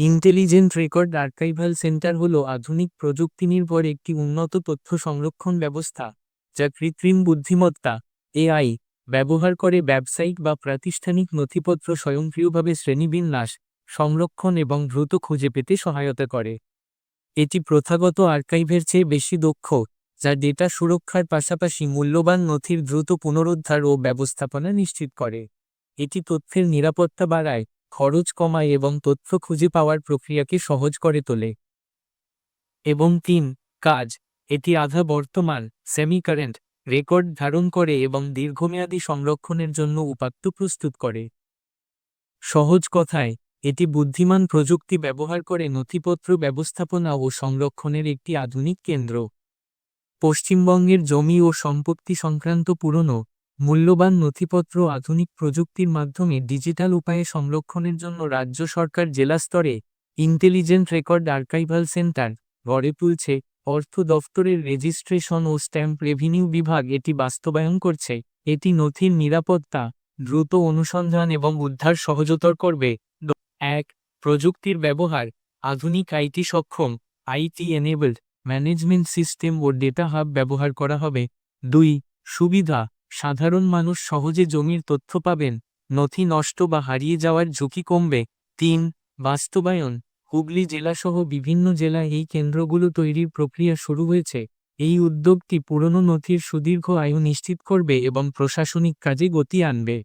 Intelligent record archival centre হল আধুনিক প্রযুক্তি নির্ভর একটি উন্নত তথ্য সংরক্ষণ ব্যবস্থা, যা কৃত্রিম বুদ্ধিমত্তা, এআই, ব্যবহার করে ব্যবসায়িক বা প্রাতিষ্ঠানিক নথিপত্র স্বয়ংক্রিয়ভাবে শ্রেণীবিন্যাস, সংরক্ষণ এবং দ্রুত খুঁজে পেতে সহায়তা করে। এটি প্রথাগত আর্কাইভের চেয়ে বেশি দক্ষ, যা ডেটা সুরক্ষার পাশাপাশি মূল্যবান নথির দ্রুত পুনরুদ্ধার ও ব্যবস্থাপনা নিশ্চিত করে। এটি তথ্যের নিরাপত্তা বাড়ায় খরচ কমায় এবং তথ্য খুঁজে পাওয়ার প্রক্রিয়াকে সহজ করে তোলে। এবং তিন, কাজ। এটি আধা বর্তমান সেমি কারেন্ট রেকর্ড ধারণ করে এবং দীর্ঘমেয়াদী সংরক্ষণের জন্য উপাত্ত প্রস্তুত করে। সহজ কথায়, এটি বুদ্ধিমান প্রযুক্তি ব্যবহার করে নথিপত্র ব্যবস্থাপনা ও সংরক্ষণের একটি আধুনিক কেন্দ্র। পশ্চিমবঙ্গের জমি ও সম্পত্তি সংক্রান্ত পুরনো মূল্যবান নথিপত্র আধুনিক প্রযুক্তির মাধ্যমে ডিজিটাল উপায়ে সংরক্ষণের জন্য রাজ্য সরকার জেলা স্তরে ইন্টেলিজেন্ট রেকর্ড আর্কাইভাল সেন্টার গড়ে তুলছে। অর্থ দফতরের রেজিস্ট্রেশন ও স্ট্যাম্প রেভিনিউ বিভাগ এটি বাস্তবায়ন করছে। এটি নথির নিরাপত্তা, দ্রুত অনুসন্ধান এবং উদ্ধার সহজতর করবে। এক, প্রযুক্তির ব্যবহার, আধুনিক আইটি সক্ষম আইটি এনেবলড ম্যানেজমেন্ট সিস্টেম ও ডেটা হাব ব্যবহার করা হবে। দুই, সুবিধা সাধারণ মানুষ সহজে জমির তথ্য পাবেন, নথি নষ্ট বা হারিয়ে যাওয়ার ঝুঁকি কমবে। তিন, বাস্তবায়ন। হুগলি জেলাসহ বিভিন্ন জেলায় এই কেন্দ্রগুলো তৈরির প্রক্রিয়া শুরু হয়েছে। এই উদ্যোগটি পুরনো নথির সুদীর্ঘ আয়ু নিশ্চিত করবে এবং প্রশাসনিক কাজে গতি আনবে।